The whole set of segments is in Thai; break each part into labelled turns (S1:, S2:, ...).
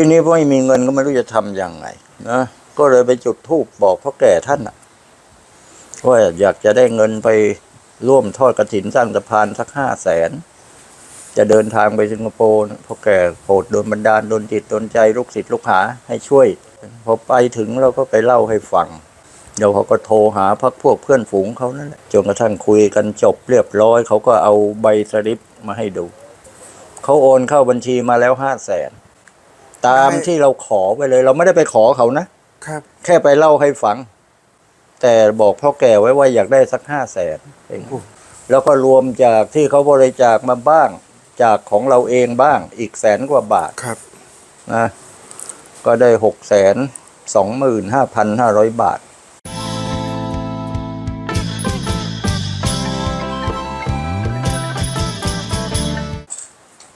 S1: ทีนี้ไม่มีเงินก็ไม่รู้จะทำยังไงนะก็เลยไปจุดธูปบอกพ่อแก่ท่านว่าอยากจะได้เงินไปร่วมทอดกระถินสร้างสะพานสักห้าแสนจะเดินทางไปสิงคโปร์พ่อแก่โปรดโดนบันดาลโดนจิตโดนใจลูกศิษย์ลูกหาให้ช่วยพอไปถึงเราก็ไปเล่าให้ฟังเดี๋ยวเขาก็โทรหาพักพวกเพื่อนฝูงเขานั่นแหละจนกระทั่งคุยกันจบเรียบร้อย เขาก็เอาใบสลิปมาให้ดู เขาโอนเข้าบัญชีมาแล้วห้าแสน ตามที่เราขอไปเลย เราไม่ได้ไปขอเขานะ
S2: ครับ
S1: แค่ไปเล่าให้ฟัง แต่บอกพ่อแก่ไว้ว่าอยากได้สักห้าแสนเองแล้วก็รวมจากที่เขาบริจาคมาบ้าง จากของเราเองบ้างอีกแสนกว่าบาท
S2: ครับ
S1: นะก็ได้หกแสนสองหมื่นห้าพันห้าร้อยบาท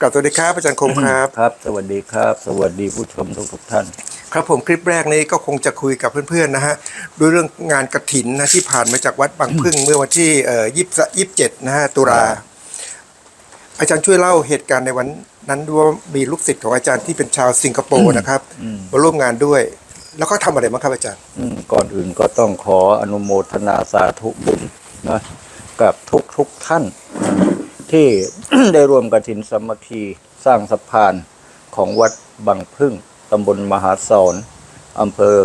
S2: กลับสวัสดีครับอาจารย์คมครับ
S1: ครับ สวัสดีครับ สวัสดีผู้ชมทุกทุกๆท่าน
S2: ครับผมคลิปแรกนี้ก็คงจะคุยกับเพื่อนๆนะฮะด้วยเรื่องงานกระถินนะที่ผ่านมาจากวัดบางพึ่งเมื่อวันที่เอ่อยี่สิบเจ็ดนะฮะตุลา
S1: ครับ
S2: อาจารย์ช่วยเล่าเหตุการณ์ในวันนั้นด้วยว่ามีลูกศิษย์ของอาจารย์ที่เป็นชาวสิงคโปร์นะครับมาร่วมงานด้วย แล้วก็ทำอะไรบ้างครับอาจารย์
S1: อืมก่อนอื่นก็ต้องขออนุโมทนาสาธุบุญนะกับทุกทุกๆท่าน ที่ ได้ร่วมกฐินสามัคคีสร้างสะพานของวัดบางพึ่งตำบลมหาสอนอำเภอ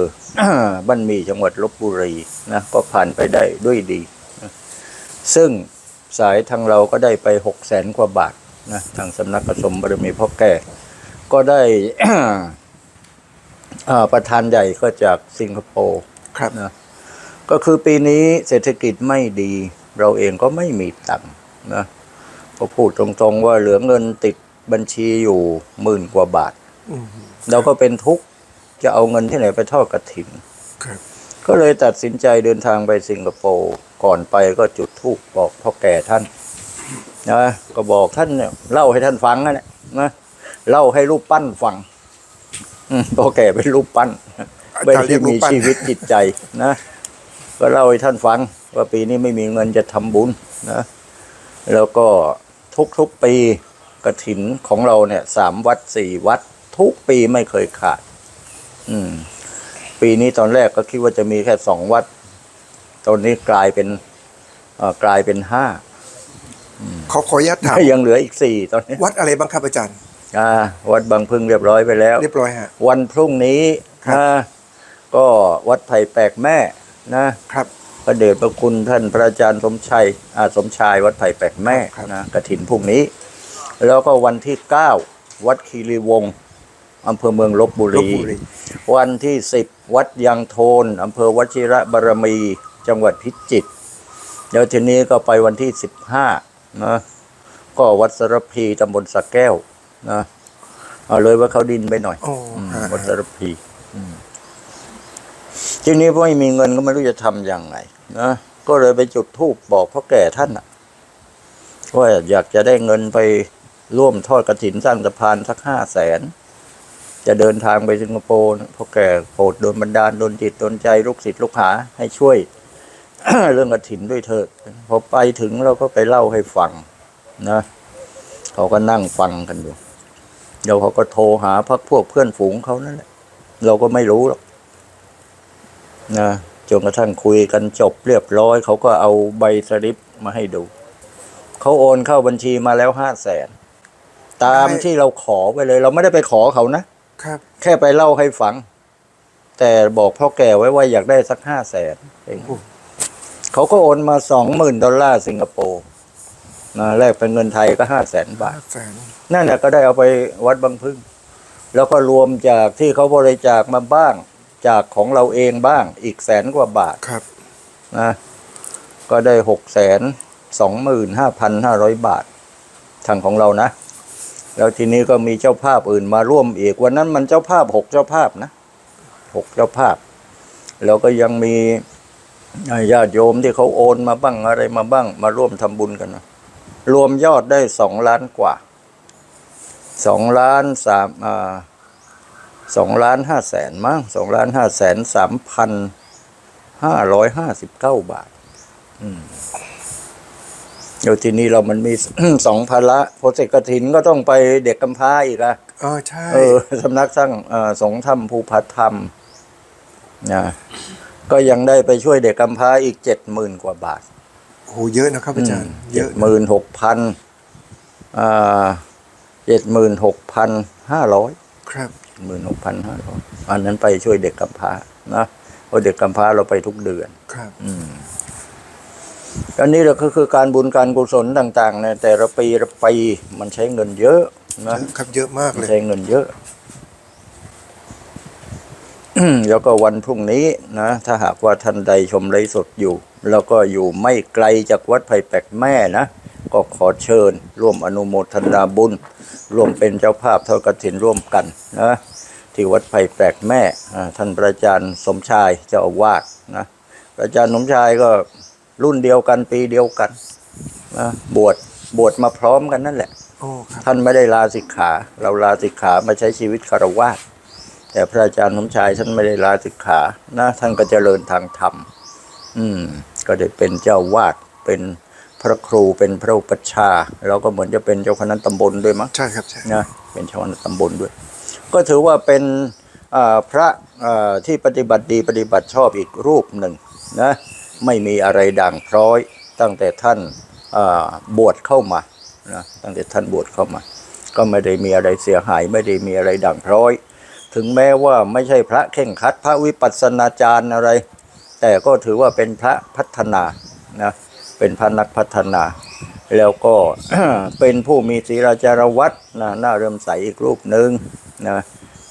S1: บ้านหมีจังหวัดลบบุรีนะก็ผ่านไปได้ด้วยดีนะซึ่งสายทางเราก็ได้ไปหกแสนกว่าบาทนะทางสำนักกสมบารมีพ่อแก่ก็ได้อ่าประธานใหญ่ก็จากสิงคโปร์
S2: ครับ
S1: นะก็คือปีนี้เศรษฐกิจไม่ดี เราเองก็ไม่มีตังค์นะ ก็พูดตรงๆว่าเหลือเงินติดบัญชีอยู่หมื่นกว่าบาท
S2: อืม
S1: เราก็เป็นทุกข์จะเอาเงินที่ไหนไปทอดกระถิ่น
S2: ครับ
S1: ก็เลยตัดสินใจเดินทางไปสิงคโปร์ก่อนไปก็จุดธูปบอกพ่อแก่ท่านนะก็บอกท่านเนี่ยเล่าให้ท่านฟังนั่นแหละนะเล่าให้รูปปั้นฟังอืมพ่อแก่เป็นรูปปั้น
S2: อา
S1: ไม่
S2: จารย์เรี
S1: ได้
S2: ยกรู
S1: มี
S2: ปปั้น
S1: ชีวิตจิตใจนะก็เล่าให้ท่านฟัง ว่าปีนี้ไม่มีเงินจะทำบุญนะแล้วก็ ทุกๆปีกระถินของเราเนี่ยสามวัดสี่วัด ทุกปีไม่เคยขาด อืม ปีนี้ตอนแรกก็คิดว่าจะมีแค่สองวัด ตอนนี้กลายเป็นเอ่อกลายเป็นห้า
S2: ขอขออนุญาตถาม
S1: ยังเหลืออีกสี่ตอนนี้
S2: วัดอะไรบ้างครับอาจารย์
S1: อ่าวัดบางพึ่งเรียบร้อยไปแล้ว
S2: เรียบร้อยฮะ
S1: วันพรุ่งนี้
S2: ครับ
S1: นะก็วัดไผ่แปลกแม่นะ
S2: ครับ
S1: พ ระเดชพระคุณท่านพระอาจารย์สมชัยอาสมชายวัดไผ่แปลกแม่
S2: ครับ
S1: นะกระถินพรุ่งนี้ แล้วก็วันที่เก้าวัดคีรีวงศ์อำเภอเมืองลบบุ
S2: ลบ
S1: รี
S2: บุรี
S1: วันที่สิบวัดยางโทนอำเภอวชิระบารมีจังหวัดพิจิตรเดี๋ยวทีนี้ก็ไปวันที่สิบห้านะก็วัดสรพีตำบลสะแก้วนะเอาเลยว่าเขาดินไปหน่อย
S2: โอ้
S1: อืม
S2: ฮะ
S1: วัดสารพีอืม ทีนี้ไม่มีเงินก็ไม่รู้จะทำยังไงนะก็เลยไปจุดธูปบอกพ่อแก่ท่านว่าอยากจะได้เงินไปร่วมทอดกระถินสร้างสะพานสักห้าแสนจะเดินทางไปสิงคโปร์พ่อแก่โปรดโดนบันดาลโดนจิตโดนใจลูกศิษย์ลูกหาให้ช่วยเรื่องกระถินด้วยเถิดพอไปถึงเราก็ไปเล่าให้ฟังนะเขาก็นั่งฟังกันอยู่เดี๋ยวเขาก็โทรหาพักพวกเพื่อนฝูงเขานั่นแหละเราก็ไม่รู้หรอก นะจนกระทั่งคุยกันจบเรียบร้อย เขาก็เอาใบสลิปมาให้ดู เขาโอนเข้าบัญชีมาแล้วห้าแสนตามที่เราขอไปเลย เราไม่ได้ไปขอเขานะ
S2: ครับ
S1: แค่ไปเล่าให้ฟัง แต่บอกพ่อแก่ไว้ว่าอยากได้สักห้าแสนเองเขาก็โอนมาสองหมื่นดอลลาร์สิงคโปร์นะแลกเป็นเงินไทยก็ห้าแสนบาท
S2: แสน
S1: นั่นแหละก็ได้เอาไปวัดบางพึ่ง แล้วก็รวมจากที่เขาบริจาคมาบ้าง จากของเราเองบ้างอีกแสนกว่าบาท
S2: ครับ
S1: นะก็ได้หกแสนสองหมื่นห้าพันห้าร้อยบาททางของเรานะ แล้วทีนี้ก็มีเจ้าภาพอื่นมาร่วมอีกวันนั้นมันเจ้าภาพหกเจ้าภาพนะหกเจ้าภาพ แล้วก็ยังมีญาติโยมที่เขาโอนมาบ้างอะไรมาบ้าง มาร่วมทำบุญกันนะรวมยอดได้สองล้านกว่าสองล้านสามอ่า สองล้านห้าแสนมั้งสองล้านห้าแสนสามพันห้าร้อยห้าสิบเก้าบาท อืมดี๋ยวทีนี้เรามันมี สองภาระพอเสร็จกฐินก็ต้องไปเด็กกำพร้าอีกอะ
S2: เออใช่
S1: เออสำนักสร้างเอ่อสงฆ์ธรรมภูพัฒธรรมนะก็ยังได้ไปช่วยเด็กกำพร้าอีกเจ็ดหมื่นกว่าบาท
S2: โอ้โหเยอะนะครับอาจารย์ เย
S1: เจ็ด
S2: อะ
S1: หมื่นหกพันอ่าเจ็ดหมื่นหกพันห้าร้อย
S2: ครับ
S1: หมื่นหกพันห้าร้อยอันนั้นไปช่วยเด็กกำพร้านะเพราะเด็กกำพร้าเราไปทุกเดือน
S2: ครับ
S1: อันนี้เราก็คือการบุญการกุศลต่างๆเนี่ยแต่ละปีละปีมันใช้เงินเยอะนะ
S2: ครับเยอะมากเลย
S1: ใช้เงินเยอะ แล้วก็วันพรุ่งนี้นะ ถ้าหากว่าท่านใดชมไลฟ์สดอยู่ แล้วก็อยู่ไม่ไกลจากวัดไผ่แปกแม่นะ ก็ขอเชิญร่วมอนุโมทนาบุญ ร่วมเป็นเจ้าภาพทอดกฐินร่วมกันนะที่วัดไผ่แปกแม่อ่าท่านพระอาจารย์สมชายเจ้าอาวาสนะพระอาจารย์สมชายก็รุ่นเดียวกันปีเดียวกันนะบวชบวชมาพร้อมกันนั่นแหละ
S2: โอ้ครับ
S1: ท่านไม่ได้ลาสิกขา เราลาสิกขามาใช้ชีวิตคารวะแต่พระอาจารย์สมชายท่านไม่ได้ลาสิกขานะท่านก็เจริญทางธรรม อืม ก็ได้เป็นเจ้าวาดเป็น พระครูเป็นพระอุปัชฌาย์แล้วก็เหมือนจะเป็นเจ้าคณะตำบลด้วยมั้ง
S2: ใช่ครับใช่
S1: นะเป็นเจ้าคณะตำบลด้วย ก็ถือว่าเป็นอ่าพระอ่าที่ปฏิบัติดีปฏิบัติชอบอีกรูปหนึ่งนะไม่มีอะไรด่างพร้อยตั้งแต่ท่านอ่าบวชเข้ามานะตั้งแต่ท่านบวชเข้ามา ก็ไม่ได้มีอะไรเสียหาย ไม่ได้มีอะไรด่างพร้อย ถึงแม้ว่าไม่ใช่พระเข่งครัด พระวิปัสสนาจารย์อะไร แต่ก็ถือว่าเป็นพระพัฒนานะ เป็นพระนักพัฒนา แล้วก็เป็นผู้มีศีลาจารวัดนะน่าเริ่มใสอีกรูปหนึ่งนะ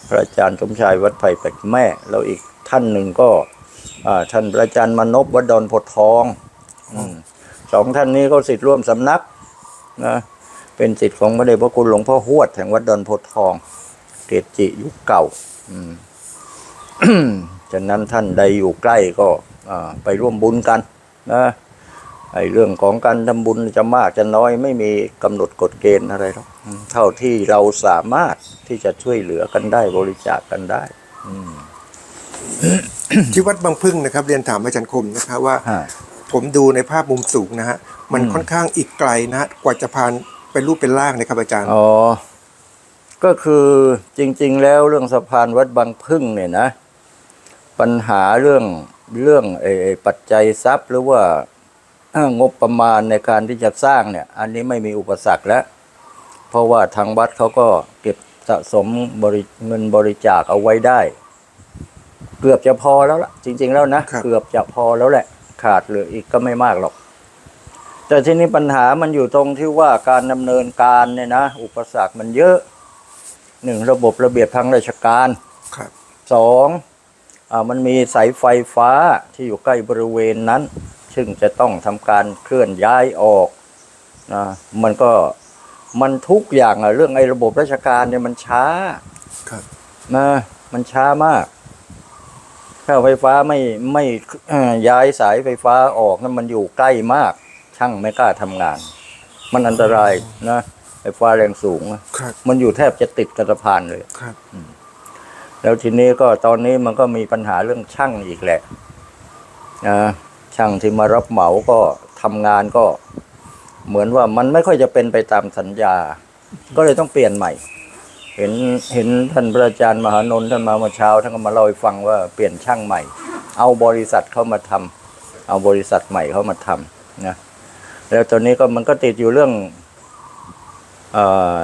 S1: พระอาจารย์สมชายวัดไผ่เป็กแม่แล้วอีกท่านหนึ่งก็ท่านพระอาจารย์มนพวัดดอนโพธิ์ทองอืมสองท่านนี้ก็สิทธิ์ร่วมสำนักนะเป็นสิทธิ์ของพระเดชพระคุณหลวงพ่อหวดแห่งวัดดอนโพธิ์ทองเกจิยุคเก่าอืมฉะนั้นท่านใดอยู่ใกล้ก็ไปร่วมบุญกันนะ ไอ้เรื่องของการทำบุญจะมากจะน้อยไม่มีกำหนดกฎเกณฑ์อะไรหรอกอืมเท่าที่เราสามารถที่จะช่วยเหลือกันได้บริจาคกันได้
S2: ที่วัดบางพึ่งนะครับ เรียนถามอาจารย์คมนะครับว่า
S1: ฮะ
S2: ผมดูในภาพมุมสูงนะฮะมัน
S1: อืม
S2: ค่อนข้างอีกไกลนะฮะกว่าจะพานเป็นรูปเป็นร่างนะครับอาจารย์
S1: อ๋อก็คือจริง ๆ แล้วเรื่องสะพานวัดบางพึ่งเนี่ยนะ ปัญหาเรื่องเรื่องไอ้ไอ้ปัจจัยทรัพย์หรือว่าเอ่อ งบประมาณในการที่จะสร้างเนี่ย อันนี้ไม่มีอุปสรรคแล้ว เพราะว่าทางวัดเขาก็เก็บสะสมบริเงินบริจาคเอาไว้ได้ เกือบจะพอแล้วล่ะ จริง ๆ แล้วนะ
S2: ครับ
S1: เกือบจะพอแล้วแหละ ขาดเหลืออีกก็ไม่มากหรอก แต่ทีนี้ปัญหามันอยู่ตรงที่ว่าการดำเนินการเนี่ยนะ อุปสรรคมันเยอะหนึ่งระบบระเบียบทางราชการ
S2: ครับ
S1: สองอามันมีสายไฟฟ้าที่อยู่ใกล้บริเวณนั้น ซึ่งจะต้องทำการเคลื่อนย้ายออกนะมันก็มันทุกอย่างอะเรื่องไอ้ระบบราชการเนี่ยมันช้า
S2: ครับ
S1: นะมันช้ามาก ถ้าไฟฟ้าไม่ไม่เอ่อย้ายสายไฟฟ้าออกนั้นมันอยู่ใกล้มาก ช่างไม่กล้าทำงาน มันอันตรายนะไฟฟ้าแรงสูงอะ
S2: ครับ
S1: มันอยู่แทบจะติดกับสะพานเลย
S2: ครับ
S1: แล้วทีนี้ก็ตอนนี้มันก็มีปัญหาเรื่องช่างอีกแหละนะ ช่างที่มารับเหมาก็ทำงานก็ เหมือนว่ามันไม่ค่อยจะเป็นไปตามสัญญา ก็เลยต้องเปลี่ยนใหม่ เห็นเห็นท่านพระอาจารย์มหานนท์ท่านมาเมื่อเช้าท่านก็มาเล่าให้ฟังว่าเปลี่ยนช่างใหม่ เอาบริษัทเข้ามาทำเอาบริษัทใหม่เข้ามาทำนะแล้วตอนนี้ก็มันก็ติดอยู่เรื่องเออ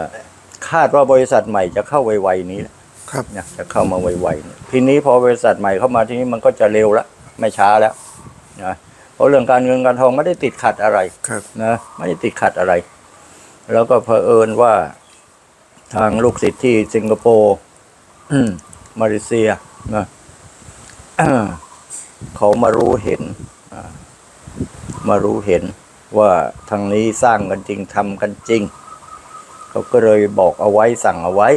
S1: คาดว่าบริษัทใหม่จะเข้าไวๆนี้แหละ
S2: ครับ
S1: เนี่ยจะเข้ามาไวๆเนี่ยทีนี้พอบริษัทใหม่เข้ามาทีนี้มันก็จะเร็วละไม่ช้าแล้ว นะเพราะเรื่องการเงินการทองไม่ได้ติดขัดอะไร
S2: ครับ
S1: นะไม่ได้ติดขัดอะไร แล้วก็เผอิญว่าทางลูกศิษย์ที่สิงคโปร์อืมมาเลเซียนะเขามารู้เห็นอ่ามารู้เห็นว่าทางนี้สร้างกันจริงทำกันจริง เขาก็เลยบอกเอาไว้สั่งเอาไว้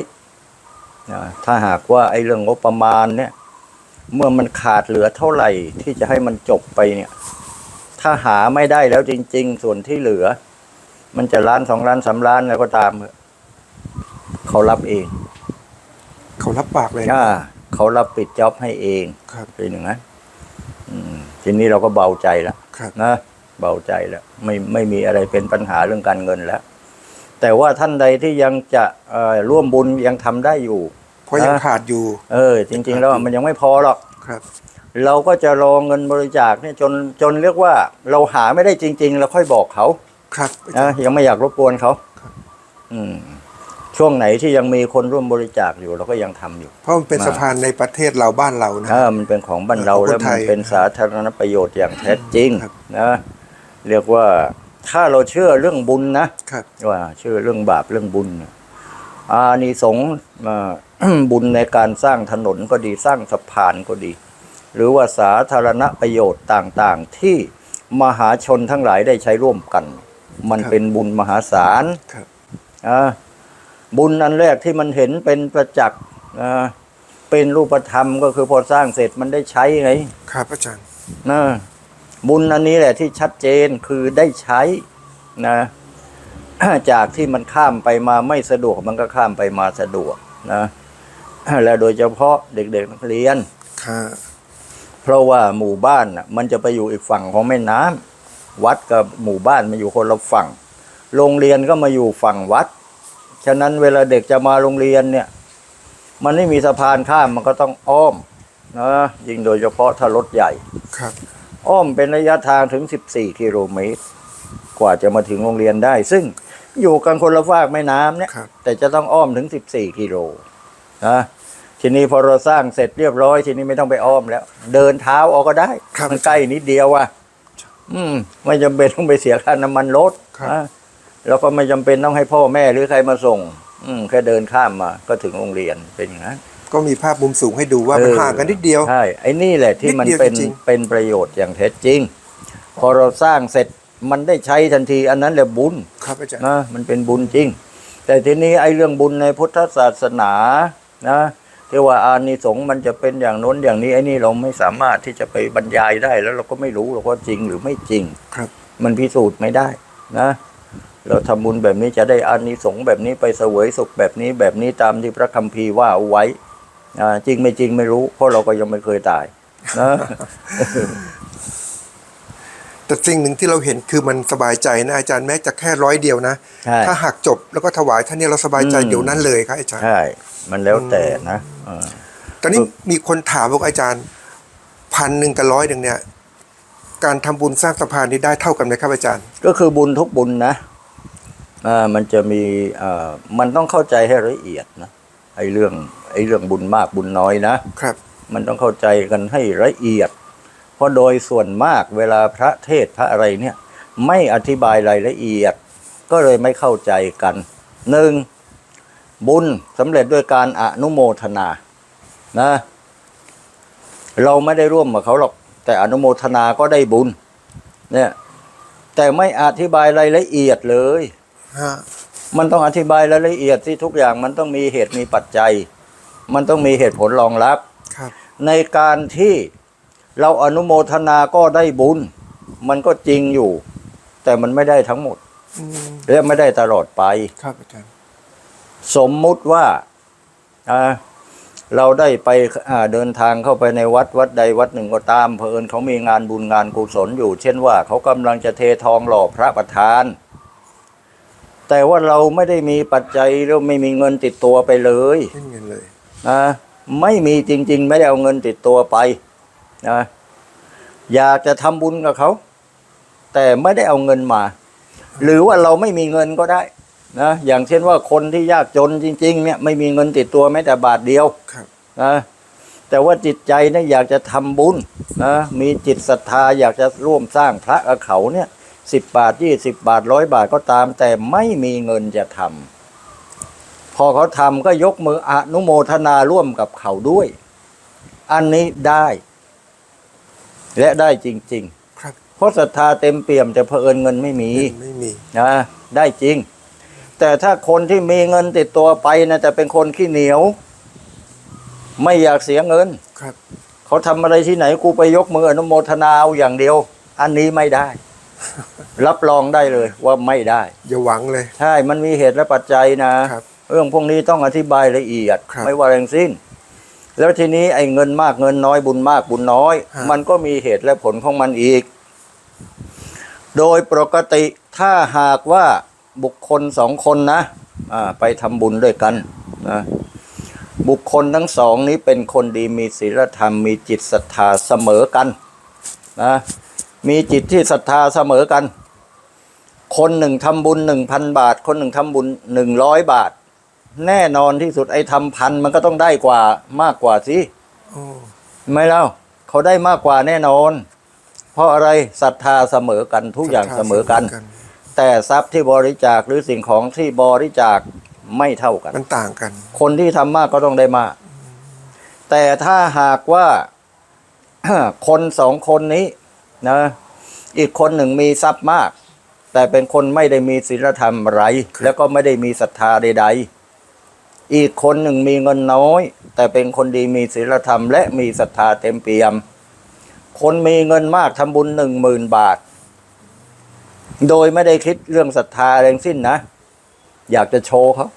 S1: นะถ้าหากว่าไอ้เรื่องงบประมาณเนี่ย เมื่อมันขาดเหลือเท่าไหร่ที่จะให้มันจบไปเนี่ย ถ้าหาไม่ได้แล้วจริง ๆ ส่วนที่เหลือ มันจะล้านสองล้านสามล้านแล้วก็ตามเถอะเขารับเอง
S2: เขารับปากเลย
S1: อ่าเขารับปิดจ็อบให้เอง
S2: ครับ
S1: เป็นอย่างนั้นอืมทีนี้เราก็เบาใจแล้ว
S2: ครับ
S1: นะเบาใจแล้ว ไม่ไม่มีอะไรเป็นปัญหาเรื่องการเงินแล้ว แต่ว่าท่านใดที่ยังจะเอ่อร่วมบุญยังทำได้อยู่
S2: เพราะยัง
S1: นะ
S2: ขาดอยู่
S1: เออ จริง ๆ แล้วมันยังไม่พอหรอก
S2: ครับ
S1: เราก็จะรอเงินบริจาคเนี่ยจนจนเรียกว่าเราหาไม่ได้จริง ๆ แล้วค่อยบอกเขา
S2: ครับ
S1: นะยังไม่อยากรบกวนเขา
S2: ครับ
S1: อืม ช่วงไหนที่ยังมีคนร่วมบริจาคอยู่เราก็ยังทำอยู่
S2: เพราะมันเป็น
S1: มา
S2: สะพานในประเทศเราบ้านเรานะ
S1: ถ้ามันเป็นของบ้านเรา
S2: ของคน
S1: แล้ว
S2: ไท
S1: มัน
S2: ย
S1: เป็นสาธารณประโยชน์อย่างแท้จริง
S2: ครับ
S1: นะเรียกว่าถ้าเราเชื่อเรื่องบุญนะ
S2: ครับ
S1: ว่าเชื่อเรื่องบาปเรื่องบุญเนี่ย อานิสงส์อ่าบุญในการสร้างถนนก็ดีสร้างสะพานก็ดี หรือว่าสาธารณประโยชน์ต่างๆ ที่มหาชนทั้งหลายได้ใช้ร่วมกัน มัน
S2: ครับ
S1: เป็นบุญมหาศาล
S2: ครับ
S1: อ่าบุญอันแรกที่มันเห็นเป็นประจักษ์อ่าเป็นรูปธรรมก็คือพอสร้างเสร็จมันได้ใช้ไง
S2: ครับอาจารย์
S1: นะบุญอันนี้แหละที่ชัดเจนคือได้ใช้นะ จากที่มันข้ามไปมาไม่สะดวกมันก็ข้ามไปมาสะดวกนะและโดยเฉพาะเด็กๆนักเรียน
S2: ค่ะ
S1: เพราะว่าหมู่บ้านน่ะมันจะไปอยู่อีกฝั่งของแม่น้ำวัดกับหมู่บ้านมาอยู่คนละฝั่ง โรงเรียนก็มาอยู่ฝั่งวัด ฉะนั้นเวลาเด็กจะมาโรงเรียนเนี่ย มันไม่มีสะพานข้ามมันก็ต้องอ้อมนะยิ่งโดยเฉพาะถ้ารถใหญ่
S2: ครับ
S1: อ้อมเป็นระยะทางถึง 14กิโลเมตรกว่าจะมาถึงโรงเรียนได้ ซึ่ง อยู่กันคนละฝากแม่น้ำเนี่ย
S2: ครับ
S1: แต่จะต้องอ้อมถึง 14 กิโลนะทีนี้พอเราสร้างเสร็จเรียบร้อย ทีนี้ไม่ต้องไปอ้อมแล้ว เดินเท้าออกก็ได้
S2: ครับ
S1: มันใกล้นิดเดียวว่ะอืม ไม่จำเป็นต้องไปเสียค่าน้ำมันรถ
S2: ครับ
S1: นะแล้วก็ไม่จำเป็นต้องให้พ่อแม่หรือใครมาส่ง อืมแค่เดินข้ามมาก็ถึงโรงเรียนเป็นอย่างนั้น
S2: ก็มีภาพมุมสูงให้ดูว่ามัน
S1: เออ
S2: ห่างกันนิดเดียว
S1: ใช่ไอ้นี่แหละที่มัน
S2: นิดเดียว
S1: เป็น
S2: จริง
S1: เป็นประโยชน์อย่างแท้จริง พอเราสร้างเสร็จ มันได้ใช้ทันที อันนั้นแหละบุญ
S2: ครับอาจารย์
S1: นะมันเป็นบุญจริง แต่ทีนี้ไอ้เรื่องบุญในพุทธศาสนานะที่ว่าอานิสงส์มันจะเป็นอย่างโน้นอย่างนี้ไอ้นี่เราไม่สามารถที่จะไปบรรยายได้ แล้วเราก็ไม่รู้หรอกว่าจริงหรือไม่จริง
S2: ครับ
S1: มันพิสูจน์ไม่ได้นะ เราทำบุญแบบนี้จะได้อานิสงส์แบบนี้ไปเสวยสุขแบบนี้แบบนี้ตามที่พระคัมภีร์ว่าเอาไว้อ่าจริงไม่จริงไม่รู้ เพราะเราก็ยังไม่เคยตายนะ
S2: แต่สิ่งหนึ่งที่เราเห็นคือมันสบายใจนะอาจารย์แม้จะแค่ร้อยเดียวนะ
S1: ใช่
S2: ถ้าหักจบแล้วก็ถวายท่านเนี่ยเราสบายใจ
S1: อืม
S2: เดี๋ยวนั้นเลยครับอาจารย์
S1: ใช่ มันแล้วแต่นะอ่า
S2: ตอนนี้มีคนถามบอกอาจารย์พันหนึ่งกับร้อยหนึ่งเนี่ย การทำบุญสร้างสะพานนี้ได้เท่ากันไหมครับอาจารย์
S1: ก็คือบุญทุกบุญนะอ่ามันจะมีอ่ามันต้องเข้าใจให้ละเอียดนะไอ้เรื่องไอ้เรื่องบุญมากบุญน้อยนะ
S2: ครับ
S1: มันต้องเข้าใจกันให้ละเอียด เพราะโดยส่วนมากเวลาพระเทศน์พระอะไรเนี่ย ไม่อธิบายรายละเอียด ก็เลยไม่เข้าใจกันหนึ่งบุญสำเร็จด้วยการอนุโมทนานะ เราไม่ได้ร่วมกับเขาหรอก แต่อนุโมทนาก็ได้บุญ เนี่ย แต่ไม่อธิบายรายละเอียดเลย
S2: ฮะ
S1: มันต้องอธิบายรายละเอียดที่ทุกอย่างมันต้องมีเหตุมีปัจจัย มันต้องมีเหตุผลรองรับ
S2: ครับ
S1: ในการที่ เราอนุโมทนาก็ได้บุญ มันก็จริงอยู่ แต่มันไม่ได้ทั้งหมด
S2: อืม
S1: และไม่ได้ตลอดไป
S2: ครับอาจารย์
S1: สมมุติว่าอ่าเราได้ไปอ่าเดินทางเข้าไปในวัดวัดใดวัดหนึ่งก็ตามเพอิญเขามีงานบุญงานกุศลอยู่ เช่นว่าเขากำลังจะเททองหล่อพระประธาน แต่ว่าเราไม่ได้มีปัจจัยเราไม่มีเงินติดตัวไปเลย
S2: ไม่มีเงินเลย
S1: นะไม่มีจริง ๆ ไม่ได้เอาเงินติดตัวไป นะอยากจะทำบุญกับเขา แต่ไม่ได้เอาเงินมา หรือว่าเราไม่มีเงินก็ได้นะอย่างเช่นว่าคนที่ยากจนจริง ๆ เนี่ยไม่มีเงินติดตัวแม้แต่บาทเดียว
S2: ครับ
S1: นะแต่ว่าจิตใจเนี่ยอยากจะทำบุญนะมีจิตศรัทธาอยากจะร่วมสร้างพระกับเขาเนี่ยสิบบาทยี่สิบบาทร้อยบาทก็ตาม แต่ไม่มีเงินจะทำพอเขาทำก็ยกมืออนุโมทนาร่วมกับเขาด้วย อันนี้ได้ และได้จริง
S2: ครับ
S1: ๆ เพราะศรัทธาเต็มเปี่ยมแต่เผอิญเงินไม่มี
S2: ไม่มี
S1: นะได้จริง แต่ถ้าคนที่มีเงินติดตัวไปนะแต่เป็นคนขี้เหนียว ไม่อยากเสียเงิน
S2: ครับ
S1: เขาทำอะไรที่ไหนกูไปยกมืออนุโมทนาเอาอย่างเดียว อันนี้ไม่ได้ รับรองได้เลยว่าไม่ได้
S2: อย่าหวังเลย
S1: ใช่ มันมีเหตุและปัจจัยนะ
S2: ครับ
S1: เรื่องพวกนี้ต้องอธิบายละเอียด
S2: ครับ
S1: ไม่ว่าแรงสิ้น แล้วทีนี้ไอ้เงินมากเงินน้อยบุญมากบุญน้อย
S2: ฮะ
S1: มันก็มีเหตุและผลของมันอีก โดยปกติถ้าหากว่าบุคคลสองคนนะอ่าไปทำบุญด้วยกันนะบุคคลทั้งสองนี้เป็นคนดีมีศีลธรรมมีจิตศรัทธาเสมอกันนะมีจิตที่ศรัทธาเสมอกัน คนหนึ่งทำบุญหนึ่งพันบาท คนหนึ่งทำบุญหนึ่งร้อยบาท แน่นอนที่สุดไอ้ทำพันมันก็ต้องได้กว่ามากกว่าสิ
S2: โอ้
S1: ไม่เล่าเขาได้มากกว่าแน่นอน เพราะอะไรศรัทธาเสมอกันทุกอย่างเสมอกัน แต่ทรัพย์ที่บริจาคหรือสิ่งของที่บริจาคไม่เท่ากัน
S2: มันต่างกัน
S1: คนที่ทำมากก็ต้องได้มาก แต่ถ้าหากว่าคนสองคนนี้นะ อีกคนหนึ่งมีทรัพย์มาก แต่เป็นคนไม่ได้มีศีลธรรมอะไร แล้วก็ไม่ได้มีศรัทธาใด ๆ อีกคนหนึ่งมีเงินน้อย แต่เป็นคนดีมีศีลธรรมและมีศรัทธาเต็มเปี่ยม คนมีเงินมากทำบุญหนึ่งหมื่นบาท โดยไม่ได้คิดเรื่องศรัทธาอะไรทั้งสิ้นนะ อยากจะโชว์เขา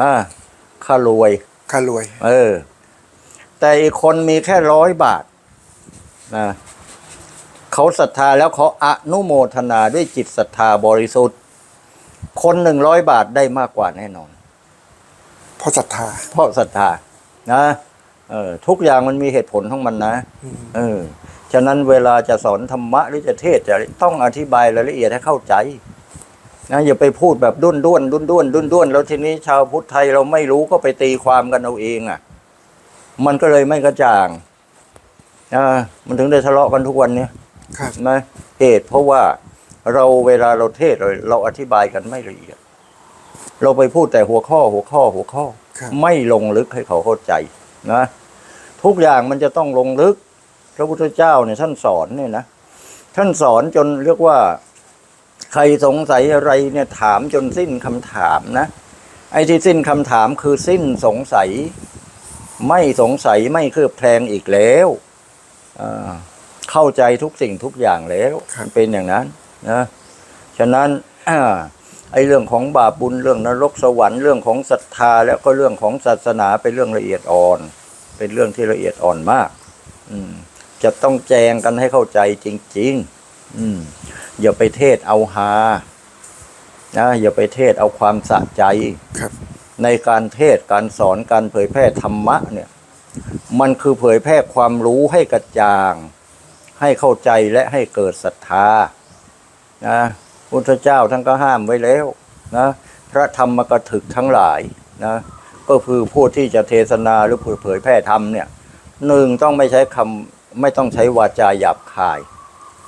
S1: อ่าข้ารวย
S2: ค่ารวย
S1: เออ แต่อีกคนมีแค่ร้อยบาทนะเขาศรัทธาแล้วเขาอนุโมทนาด้วยจิตศรัทธาบริสุทธิ์ คนหนึ่งร้อยบาทได้มากกว่าแน่นอน
S2: เพราะศรัทธา
S1: เพราะศรัทธานะเออทุกอย่างมันมีเหตุผลของมันนะ
S2: อืม
S1: เออฉะนั้นเวลาจะสอนธรรมะหรือจะเทศน์จะต้องอธิบายรายละเอียดให้เข้าใจนะอย่าไปพูดแบบด้วนด้วนด้วนด้วนด้วนด้วนแล้วทีนี้ชาวพุทธไทยเราไม่รู้ก็ไปตีความกันเอาเองอะ มันก็เลยไม่กระจ่างอ่ามันถึงได้ทะเลาะกันทุกวันเนี้ย
S2: ครับ
S1: นะเหตุเพราะว่าเราเวลาเราเทศน์เราเราอธิบายกันไม่ละเอียด เราไปพูดแต่หัวข้อหัวข้อหัวข้อ
S2: ครับ
S1: ไม่ลงลึกให้เขาเข้าใจนะ ทุกอย่างมันจะต้องลงลึก พระพุทธเจ้าเนี่ยท่านสอนเนี่ยนะท่านสอนจนเรียกว่า ใครสงสัยอะไรเนี่ยถามจนสิ้นคำถามนะ ไอ้ที่สิ้นคำถามคือสิ้นสงสัย ไม่สงสัยไม่เคลือบแคลงอีกแล้วอ่าเข้าใจทุกสิ่งทุกอย่างแล้ว
S2: ครับ
S1: เป็นอย่างนั้นนะฉะนั้นอ่า ไอ้เรื่องของบาปบุญเรื่องนรกสวรรค์เรื่องของศรัทธา แล้วก็เรื่องของศาสนาเป็นเรื่องละเอียดอ่อน เป็นเรื่องที่ละเอียดอ่อนมาก อืม จะต้องแจงกันให้เข้าใจจริง ๆ อืม อย่าไปเทศเอาฮานะอย่าไปเทศเอาความสะใจ
S2: ครับ
S1: ในการเทศน์การสอนการเผยแพร่ธรรมะเนี่ย มันคือเผยแพร่ความรู้ให้กระจ่าง ให้เข้าใจและให้เกิดศรัทธานะ พุทธเจ้าท่านก็ห้ามไว้แล้วนะพระธรรมกถึกทั้งหลายนะก็คือผู้ที่จะเทศนาหรือเผยแพร่ธรรมเนี่ยหนึ่งต้องไม่ใช้คำไม่ต้องใช้วาจาหยาบคาย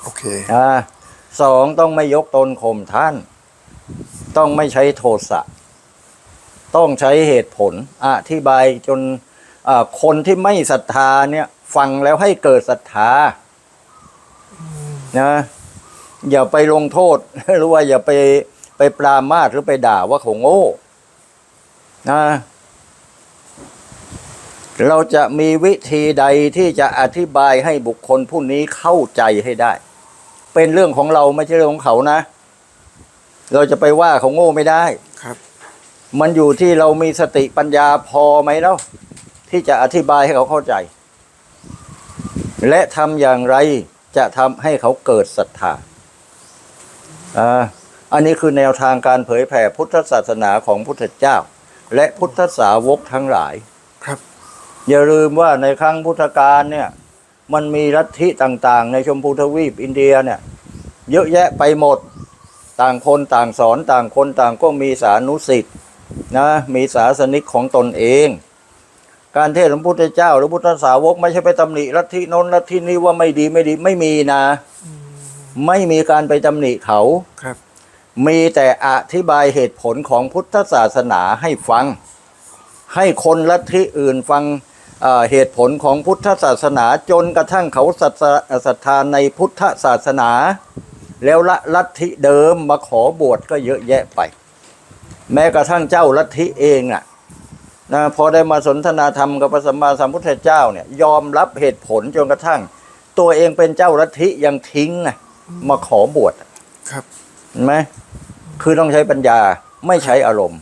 S2: โอเค
S1: นะสองต้องไม่ยกตนข่มท่าน ต้องไม่ใช้โทสะต้องใช้เหตุผลอธิบายจนอ่าคนที่ไม่ศรัทธาเนี่ย ฟังแล้วให้เกิดศรัทธานะ อย่าไปลงโทษ หรือว่าอย่าไปไปปรามาสหรือไปด่าว่าเขาโง่นะเราจะมีวิธีใดที่จะอธิบายให้บุคคลผู้นี้เข้าใจให้ได้ เป็นเรื่องของเราไม่ใช่เรื่องของเขานะ เราจะไปว่าเขาโง่ไม่ได้
S2: ครับ
S1: มันอยู่ที่เรามีสติปัญญาพอไหมแล้วที่จะอธิบายให้เขาเข้าใจ และทำอย่างไรจะทำให้เขาเกิดศรัทธา อ่าอันนี้คือแนวทางการเผยแผ่พุทธศาสนาของพุทธเจ้า และพุทธสาวกทั้งหลาย
S2: ครับ
S1: อย่าลืมว่าในครั้งพุทธกาลเนี่ย มันมีลัทธิต่างๆ ในชมพูทวีปอินเดียเนี่ย เยอะแยะไปหมดต่างคนต่างสอนต่างคนต่างก็มีสานุสิทธิ์นะมีศาสนิกของตนเอง การเทศน์ของพุทธเจ้าหรือพุทธสาวกไม่ใช่ไปตำหนิลัทธิโน้นลัทธินี้ว่าไม่ดีไม่ดีไม่มีนะ ไม่มีการไปตำหนิเขา
S2: ครับ
S1: มีแต่อธิบายเหตุผลของพุทธศาสนาให้ฟัง ให้คนลัทธิอื่นฟังเอ่อเหตุผลของพุทธศาสนาจนกระทั่งเขาศรัทธาศรัทธาในพุทธศาสนา แล้วละลัทธิเดิมมาขอบวชก็เยอะแยะไป แม้กระทั่งเจ้าลัทธิเองน่ะนะพอได้มาสนทนาธรรมกับพระสัมมาสัมพุทธเจ้าเนี่ยยอมรับเหตุผลจนกระทั่ง ตัวเองเป็นเจ้าลัทธิยังทิ้งนะ มาขอบวช
S2: ครับ
S1: เห็นไหมคือต้องใช้ปัญญาไม่ใช้อารมณ์